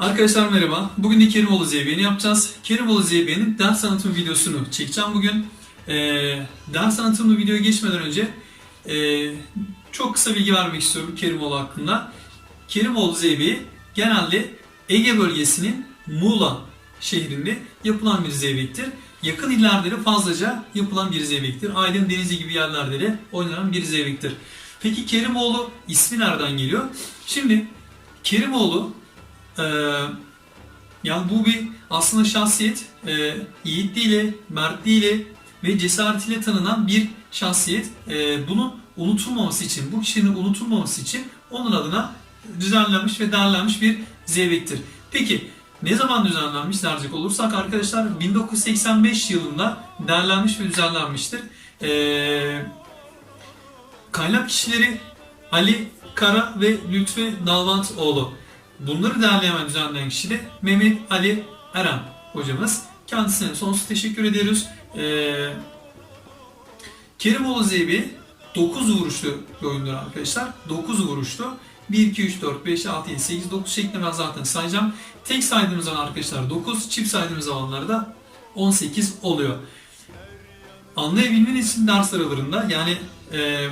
Arkadaşlar merhaba. Bugün de Kerimoğlu ZB'ni yapacağız. Kerimoğlu ZB'nin ders anlatımı videosunu çekeceğim bugün. Ee, ders anlatımı videoya geçmeden önce e, çok kısa bilgi vermek istiyorum Kerimoğlu hakkında. Kerimoğlu ZB genelde Ege bölgesinin Muğla şehrinde yapılan bir zeybektir. Yakın illerde de fazlaca yapılan bir zeybektir. Aydın, Denizli gibi yerlerde de oynanan bir zeybektir. Peki Kerimoğlu ismi nereden geliyor? Şimdi Kerimoğlu ee, yani bu bir aslında şahsiyet e, yiğitliğiyle, mertliğiyle ve cesaretiyle tanınan bir şahsiyet. E, bunun unutulmaması için, bu kişinin unutulmaması için onun adına düzenlenmiş ve derlenmiş bir zeybektir. Peki ne zaman düzenlenmiş derecek olursak arkadaşlar 1985 yılında derlenmiş ve düzenlenmiştir. E, kaynak kişileri Ali Kara ve Lütfi Dalvantoğlu. Bunları derleyen ve düzenleyen kişi de Mehmet Ali Eren hocamız. Kendisine sonsuz teşekkür ediyoruz. Ee, Kerimoğlu Zeybi 9 vuruşlu bir oyundur arkadaşlar. 9 vuruşlu. 1, 2, 3, 4, 5, 6, 7, 8, 9 şeklinde ben zaten sayacağım. Tek saydığımız zaman arkadaşlar 9, çift saydığımız zamanlarda 18 oluyor. Anlayabilmeniz için ders aralarında yani e,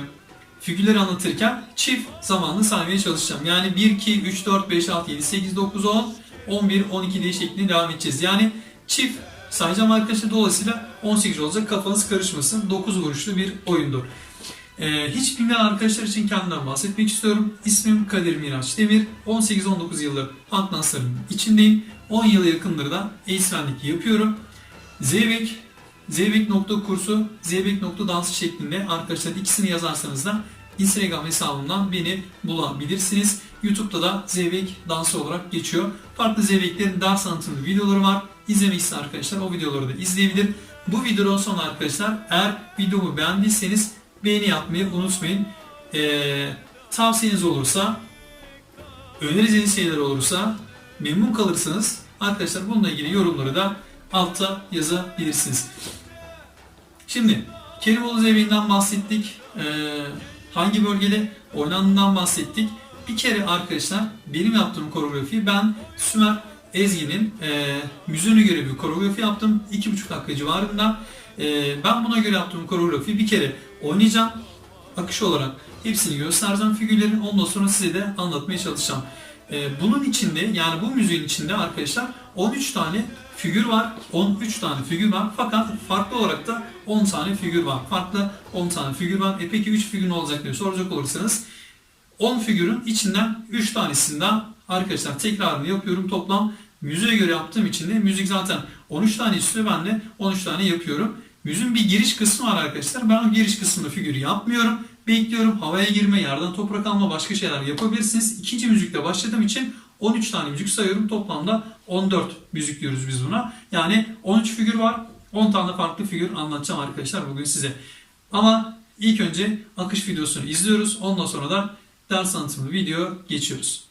figürleri anlatırken çift zamanlı saymaya çalışacağım. Yani 1, 2, 3, 4, 5, 6, 7, 8, 9, 10, 11, 12 diye şeklinde devam edeceğiz. Yani çift sayacağım arkadaşlar dolayısıyla 18 olacak. Kafanız karışmasın. 9 vuruşlu bir oyundur. Ee, hiç bilmeyen arkadaşlar için kendimden bahsetmek istiyorum. İsmim Kadir Miraç Demir. 18-19 yıldır danslarının içindeyim. 10 yıla yakındır da eğitmenlik yapıyorum. Zeybek Zeybek.kursu, Zeybek.dansı şeklinde arkadaşlar ikisini yazarsanız da Instagram hesabımdan beni bulabilirsiniz. YouTube'da da Zeybek dansı olarak geçiyor. Farklı Zeybeklerin ders anlatımlı videoları var. İzlemek arkadaşlar o videoları da izleyebilir. Bu videodan sonra arkadaşlar eğer videomu beğendiyseniz beğeni yapmayı unutmayın. Ee, tavsiyeniz olursa, önereceğiniz şeyler olursa, memnun kalırsanız arkadaşlar bununla ilgili yorumları da altta yazabilirsiniz. Şimdi Kerimoğlu Zeybeği'nden bahsettik. Ee, hangi bölgede oynandığından bahsettik. Bir kere arkadaşlar benim yaptığım koreografi ben Sümer Ezgi'nin e, müziğine göre bir koreografi yaptım. 2,5 dakika civarında. E, ben buna göre yaptığım koreografi bir kere oynayacağım. Akış olarak hepsini göstereceğim figürlerin. Ondan sonra size de anlatmaya çalışacağım. E, bunun içinde yani bu müziğin içinde arkadaşlar 13 tane figür var. 13 tane figür var. Fakat farklı olarak da 10 tane figür var. Farklı 10 tane figür var. E peki 3 figür ne olacak diye soracak olursanız 10 figürün içinden 3 tanesinden arkadaşlar tekrarını yapıyorum. Toplam müziğe göre yaptığım için de müzik zaten 13 tane istiyor. Ben de 13 tane yapıyorum. Müziğin bir giriş kısmı var arkadaşlar. Ben o giriş kısmında figürü yapmıyorum. Bekliyorum. Havaya girme, yerden toprak alma, başka şeyler yapabilirsiniz. İkinci müzikle başladığım için 13 tane müzik sayıyorum. Toplamda 14 müzik diyoruz biz buna. Yani 13 figür var. 10 tane farklı figür anlatacağım arkadaşlar bugün size. Ama ilk önce akış videosunu izliyoruz. Ondan sonra da ders anlatımlı video geçiyoruz.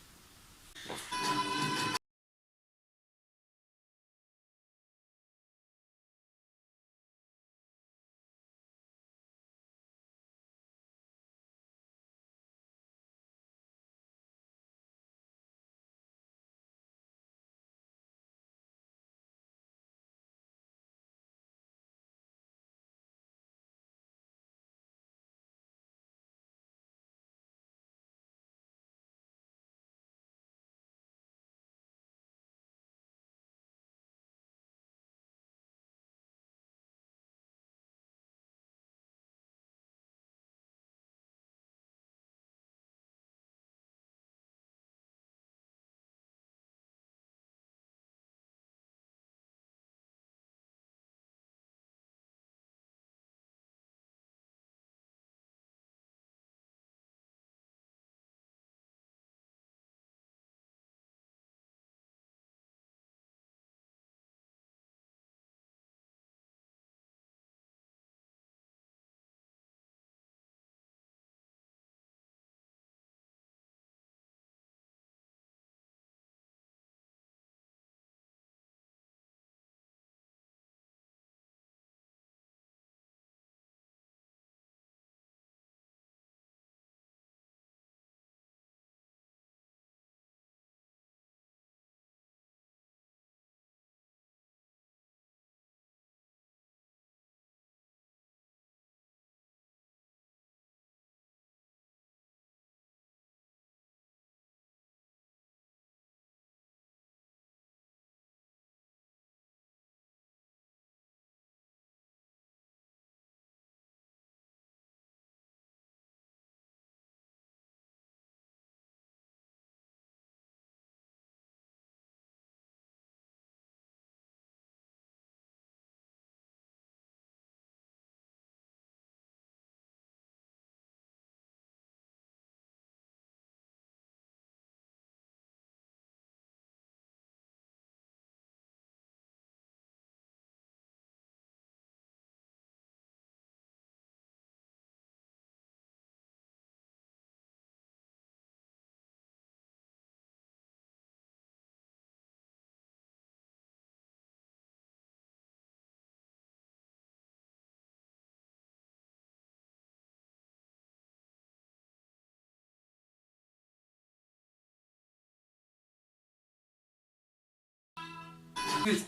Evet.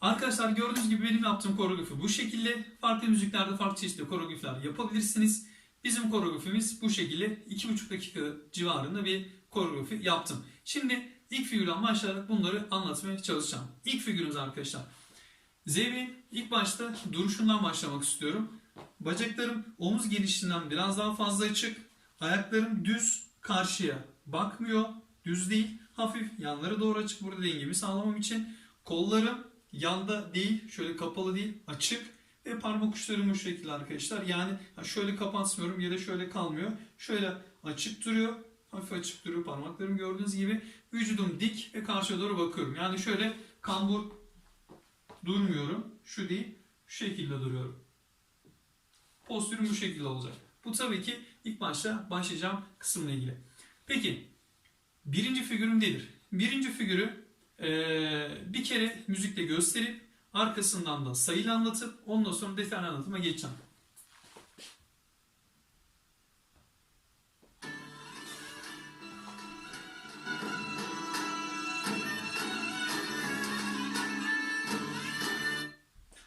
Arkadaşlar gördüğünüz gibi benim yaptığım koreografi bu şekilde. Farklı müziklerde farklı çeşitli koreografiler yapabilirsiniz. Bizim koreografimiz bu şekilde 2,5 dakika civarında bir koreografi yaptım. Şimdi ilk figürden başlayarak bunları anlatmaya çalışacağım. İlk figürümüz arkadaşlar. Zeybin ilk başta duruşundan başlamak istiyorum. Bacaklarım omuz genişliğinden biraz daha fazla açık. Ayaklarım düz karşıya bakmıyor. Düz değil. Hafif yanlara doğru açık. Burada dengemi sağlamam için. Kollarım yanda değil. Şöyle kapalı değil. Açık. Ve parmak uçlarım bu şekilde arkadaşlar. Yani şöyle kapatmıyorum ya da şöyle kalmıyor. Şöyle açık duruyor. Hafif açık duruyor parmaklarım gördüğünüz gibi. Vücudum dik ve karşıya doğru bakıyorum. Yani şöyle kambur durmuyorum. Şu değil. Şu şekilde duruyorum. Postürüm bu şekilde olacak. Bu tabii ki ilk başta başlayacağım kısımla ilgili. Peki birinci figürüm nedir? Birinci figürü bir kere müzikle gösterip arkasından da sayıyla anlatıp ondan sonra detaylı anlatıma geçeceğim.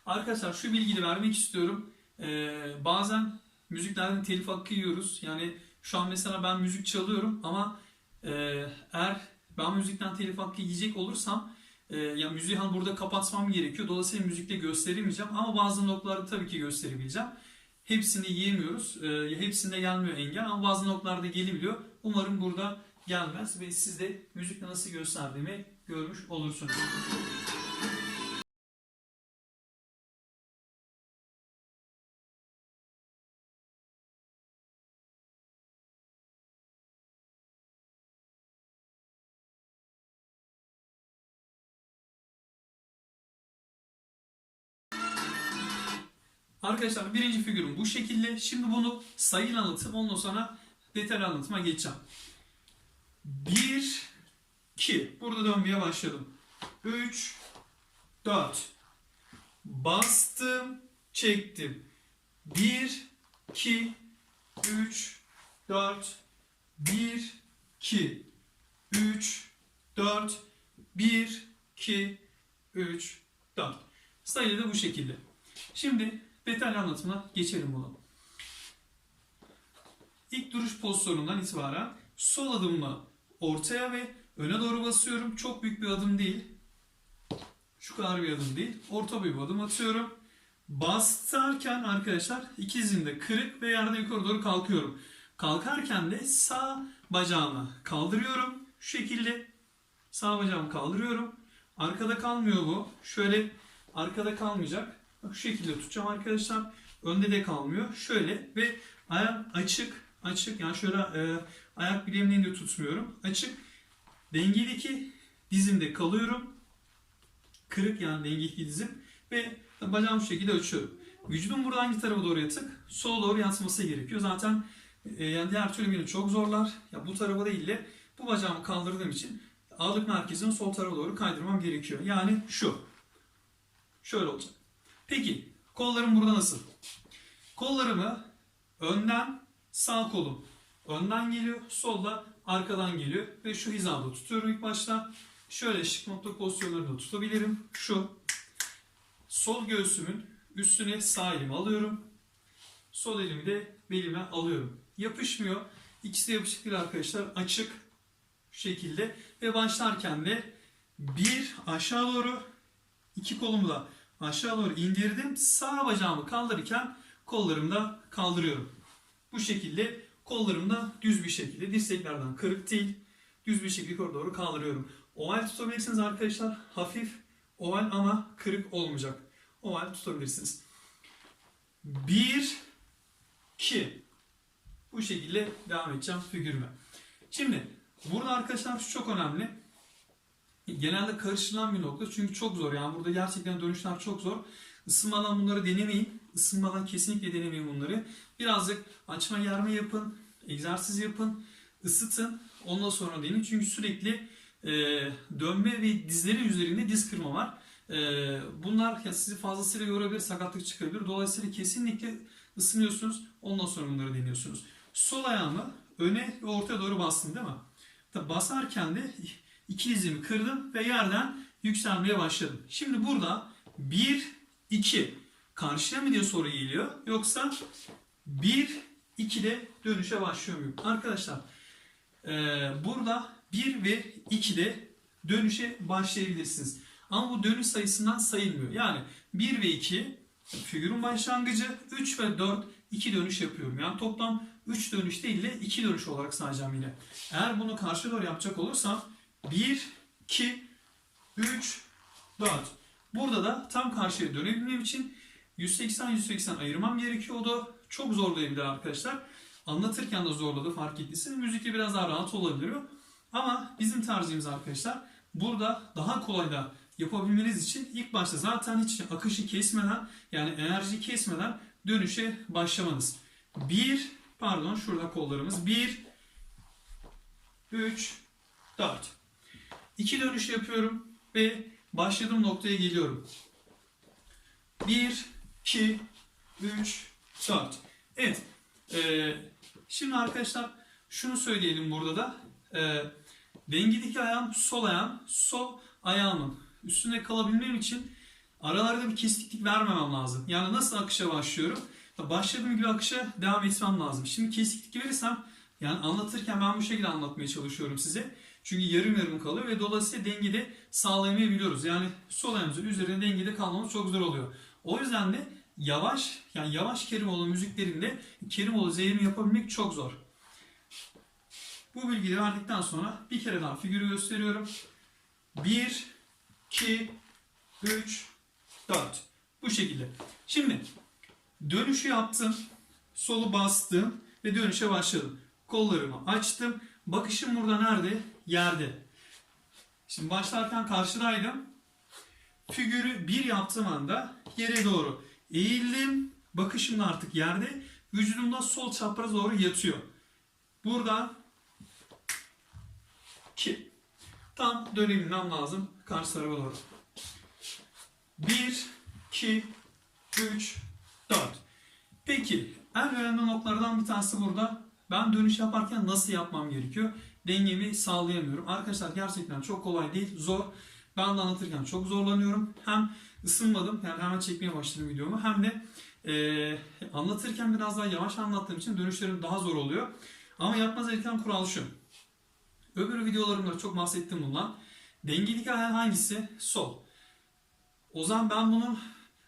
Arkadaşlar şu bilgiyi vermek istiyorum. Ee, bazen müziklerden telif hakkı yiyoruz. Yani şu an mesela ben müzik çalıyorum ama e, eğer ben müzikten telif hakkı yiyecek olursam e, ya müziği hani burada kapatmam gerekiyor. Dolayısıyla müzikle gösteremeyeceğim ama bazı noktalarda tabii ki gösterebileceğim. Hepsini yiyemiyoruz. E, hepsinde gelmiyor engel ama bazı noktalarda gelebiliyor. Umarım burada gelmez ve siz de müzikle nasıl gösterdiğimi görmüş olursunuz. Arkadaşlar birinci figürüm bu şekilde. Şimdi bunu sayıyla anlatıp ondan sonra detaylı anlatıma geçeceğim. 1, 2. Burada dönmeye başladım. 3, 4. Bastım, çektim. 1, 2, 3, 4. 1, 2, 3, 4. 1, 2, 3, 4. Sayılı da bu şekilde. Şimdi detaylı anlatımına geçelim bunu. İlk duruş pozisyonundan itibaren sol adımla ortaya ve öne doğru basıyorum. Çok büyük bir adım değil. Şu kadar bir adım değil. Orta bir adım atıyorum. Bastarken arkadaşlar iki dizimde kırık ve yerden yukarı doğru kalkıyorum. Kalkarken de sağ bacağımı kaldırıyorum. Şu şekilde sağ bacağımı kaldırıyorum. Arkada kalmıyor bu. Şöyle arkada kalmayacak. Bak şu şekilde tutacağım arkadaşlar. Önde de kalmıyor. Şöyle ve ayağım açık. Açık yani şöyle e, ayak bileğimden de tutmuyorum. Açık. Dengedeki dizimde kalıyorum. Kırık yani dengedeki dizim. Ve bacağımı şu şekilde açıyorum. Vücudum burada hangi tarafa doğru yatık? Sola doğru yansıması gerekiyor. Zaten e, yani diğer türlü beni çok zorlar. Ya bu tarafa değil de bu bacağımı kaldırdığım için ağırlık merkezini sol tarafa doğru kaydırmam gerekiyor. Yani şu. Şöyle olacak. Peki kollarım burada nasıl? Kollarımı önden sağ kolum önden geliyor, solda arkadan geliyor ve şu hizada tutuyorum ilk başta. Şöyle şık nokta pozisyonlarında tutabilirim. Şu sol göğsümün üstüne sağ elimi alıyorum. Sol elimi de belime alıyorum. Yapışmıyor. İkisi de yapışık değil arkadaşlar. Açık şekilde ve başlarken de bir aşağı doğru iki kolumu da aşağı doğru indirdim. Sağ bacağımı kaldırırken kollarımı da kaldırıyorum. Bu şekilde kollarımı da düz bir şekilde dirseklerden kırık değil düz bir şekilde yukarı doğru kaldırıyorum. Oval tutabilirsiniz arkadaşlar. Hafif oval ama kırık olmayacak. Oval tutabilirsiniz. 1 2 Bu şekilde devam edeceğim figürüme. Şimdi burada arkadaşlar şu çok önemli. Genelde karıştırılan bir nokta çünkü çok zor. Yani burada gerçekten dönüşler çok zor. Isınmadan bunları denemeyin. Isınmadan kesinlikle denemeyin bunları. Birazcık açma germe yapın. Egzersiz yapın. ısıtın. Ondan sonra deneyin. Çünkü sürekli e, dönme ve dizlerin üzerinde diz kırma var. E, bunlar sizi fazlasıyla yorabilir, sakatlık çıkarabilir. Dolayısıyla kesinlikle ısınıyorsunuz. Ondan sonra bunları deniyorsunuz. Sol ayağımı öne ve ortaya doğru bastım değil mi? Tabi basarken de iki dizimi kırdım ve yerden yükselmeye başladım. Şimdi burada 1, 2 karşıya mı diye soru geliyor. Yoksa 1, 2'de dönüşe başlıyor muyum? Arkadaşlar ee, burada 1 ve 2'de dönüşe başlayabilirsiniz. Ama bu dönüş sayısından sayılmıyor. Yani 1 ve 2 figürün başlangıcı 3 ve 4 2 dönüş yapıyorum. Yani toplam 3 dönüş değil de 2 dönüş olarak sayacağım yine. Eğer bunu karşı doğru yapacak olursam 1, 2, 3, 4. Burada da tam karşıya dönebilmem için 180-180 ayırmam gerekiyor. O da çok zorlayabilir arkadaşlar. Anlatırken de zorladı fark ettiyse. Müzikte biraz daha rahat olabiliyor. Ama bizim tarzımız arkadaşlar burada daha kolay da yapabilmeniz için ilk başta zaten hiç akışı kesmeden yani enerji kesmeden dönüşe başlamanız. 1 pardon şurada kollarımız 1 3 4 2 dönüş yapıyorum ve başladığım noktaya geliyorum. 1 2 3 4 Evet. Ee, şimdi arkadaşlar şunu söyleyelim burada da. Ee, dengedeki ayağım sol ayağım, sol ayağımın üstünde kalabilmem için aralarda bir kesiklik vermemem lazım. Yani nasıl akışa başlıyorum? Başladığım gibi akışa devam etmem lazım. Şimdi kesiklik verirsem yani anlatırken ben bu şekilde anlatmaya çalışıyorum size. Çünkü yarım yarım kalıyor ve dolayısıyla dengede sağlayamayabiliyoruz. Yani sol ayağımızın üzerinde dengede kalmamız çok zor oluyor. O yüzden de yavaş yani yavaş Kerimoğlu müziklerinde Kerimoğlu zeyrimi yapabilmek çok zor. Bu bilgileri verdikten sonra bir kere daha figürü gösteriyorum. 1, 2, 3, 4. Bu şekilde. Şimdi dönüşü yaptım. Solu bastım ve dönüşe başladım. Kollarımı açtım. Bakışım burada nerede? Yerde. Şimdi başlarken karşıdaydım. Figürü bir yaptığım anda yere doğru eğildim. Bakışım da artık yerde. Vücudumda sol çapraz doğru yatıyor. Buradan 2. Tam dönebilmem lazım karşı tarafa doğru. 1, 2, 3, 4. Peki en önemli noktalardan bir tanesi burada. Ben dönüş yaparken nasıl yapmam gerekiyor? Dengemi sağlayamıyorum. Arkadaşlar gerçekten çok kolay değil, zor. Ben de anlatırken çok zorlanıyorum. Hem ısınmadım, yani hemen çekmeye başladım videomu. Hem de e, anlatırken biraz daha yavaş anlattığım için dönüşlerim daha zor oluyor. Ama yapmaz gereken kural şu. Öbür videolarımda çok bahsettim bundan. Dengelik ayağın hangisi? Sol. O zaman ben bunu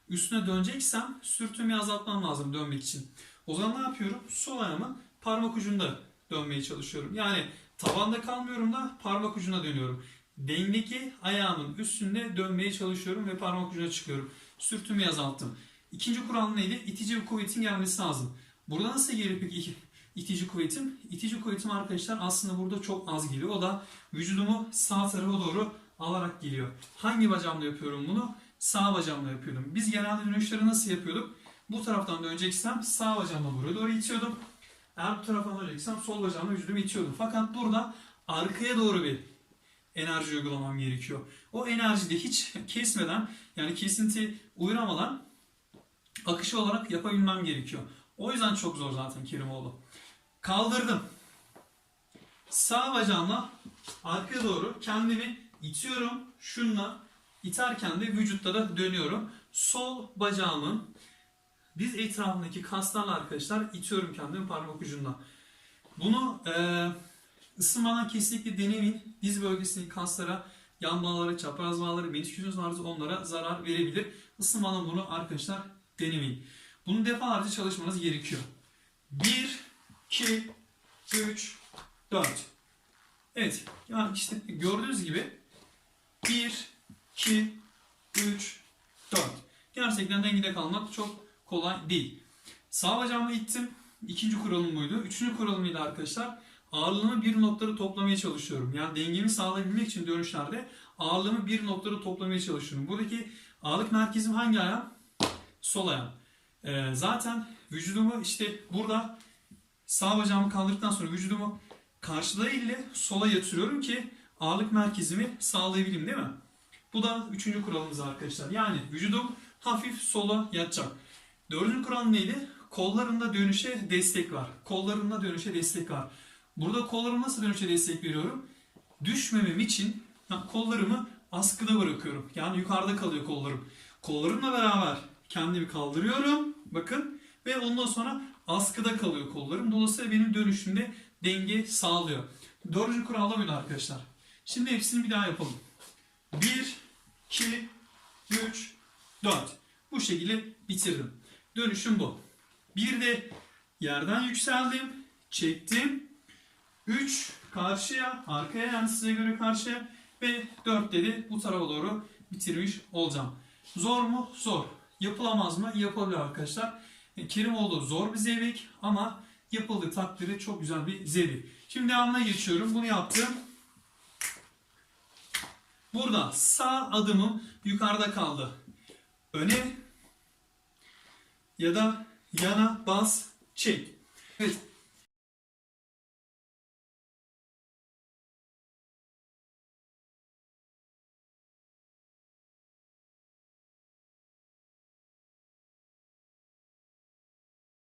üstüne döneceksem sürtünmeyi azaltmam lazım dönmek için. O zaman ne yapıyorum? Sol ayağımı parmak ucunda dönmeye çalışıyorum. Yani tavanda kalmıyorum da parmak ucuna dönüyorum. Dengeki ayağımın üstünde dönmeye çalışıyorum ve parmak ucuna çıkıyorum. Sürtünmeyi azalttım. İkinci kural neydi? İtici bir kuvvetin gelmesi lazım. Burada nasıl gelir peki itici kuvvetim? İtici kuvvetim arkadaşlar aslında burada çok az geliyor. O da vücudumu sağ tarafa doğru alarak geliyor. Hangi bacağımla yapıyorum bunu? Sağ bacağımla yapıyordum. Biz genelde dönüşleri nasıl yapıyorduk? Bu taraftan döneceksem sağ bacağımla buraya doğru itiyordum. Eğer bu taraftan döneceksem sol bacağımla vücudumu itiyordum. Fakat burada arkaya doğru bir enerji uygulamam gerekiyor. O enerjiyi de hiç kesmeden yani kesinti uğramadan akışı olarak yapabilmem gerekiyor. O yüzden çok zor zaten Kerimoğlu. Kaldırdım. Sağ bacağımla arkaya doğru kendimi itiyorum. Şunla iterken de vücutta da dönüyorum. Sol bacağımın diz etrafındaki kaslarla arkadaşlar itiyorum kendimi parmak ucunda. Bunu e, ısınmadan kesinlikle denemeyin. Diz bölgesindeki kaslara, yan bağları, çapraz bağları, menisküsünüz varsa onlara zarar verebilir. Isınmadan bunu arkadaşlar denemeyin. Bunu defalarca çalışmanız gerekiyor. 1, 2, 3, 4. Evet. Yani işte gördüğünüz gibi 1, 2, 3, 4. Gerçekten dengede kalmak çok kolay değil. Sağ bacağımı ittim. İkinci kuralım buydu. Üçüncü kuralım neydi arkadaşlar? Ağırlığımı bir noktada toplamaya çalışıyorum. Yani dengemi sağlayabilmek için dönüşlerde ağırlığımı bir noktada toplamaya çalışıyorum. Buradaki ağırlık merkezim hangi ayağım? Sol ayağım. Ee, zaten vücudumu işte burada sağ bacağımı kaldırdıktan sonra vücudumu karşıda ile sola yatırıyorum ki ağırlık merkezimi sağlayabileyim değil mi? Bu da üçüncü kuralımız arkadaşlar. Yani vücudum hafif sola yatacak. Dördüncü kural neydi? Kollarında dönüşe destek var. Kollarında dönüşe destek var. Burada kollarıma nasıl dönüşe destek veriyorum? Düşmemem için kollarımı askıda bırakıyorum. Yani yukarıda kalıyor kollarım. Kollarımla beraber kendimi kaldırıyorum. Bakın. Ve ondan sonra askıda kalıyor kollarım. Dolayısıyla benim dönüşümde denge sağlıyor. Dördüncü kuralda böyle arkadaşlar. Şimdi hepsini bir daha yapalım. 1, 2, 3, 4. Bu şekilde bitirdim. Dönüşüm bu. Bir de yerden yükseldim. Çektim. 3 karşıya, arkaya yani size göre karşıya ve 4'te de bu tarafa doğru bitirmiş olacağım. Zor mu? Zor. Yapılamaz mı? Yapabilir arkadaşlar. E, Kerimoğlu zor bir zevk ama yapıldığı takdirde çok güzel bir zevk. Şimdi devamına geçiyorum. Bunu yaptım. Burada sağ adımım yukarıda kaldı. Öne ya da yana bas çek. Evet